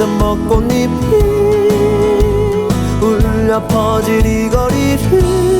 흩날리는 벚꽃잎이 울려 퍼질 이 거리를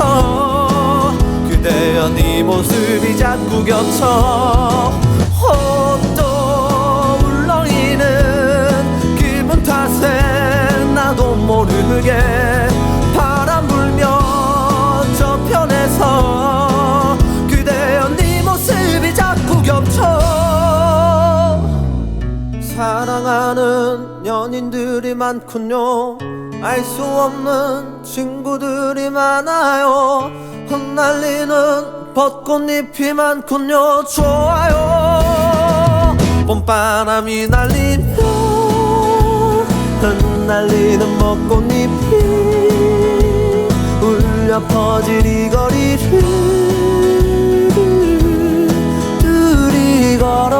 저편에서 그대여 네 모습이 자꾸 겹쳐 또 울렁이는 기분 탓에 나도 모르게 바람 불면 저편에서 그대여 네 모습이 자꾸 겹쳐 사랑하는 연인들이 많군요 알 수 없는 친구들이 많아요. 흩날리는 벚꽃잎이 많군요 좋아요. 봄바람이 날리며 흩날리는 벚꽃잎이 울려 퍼질 이 거리를 둘이 걸어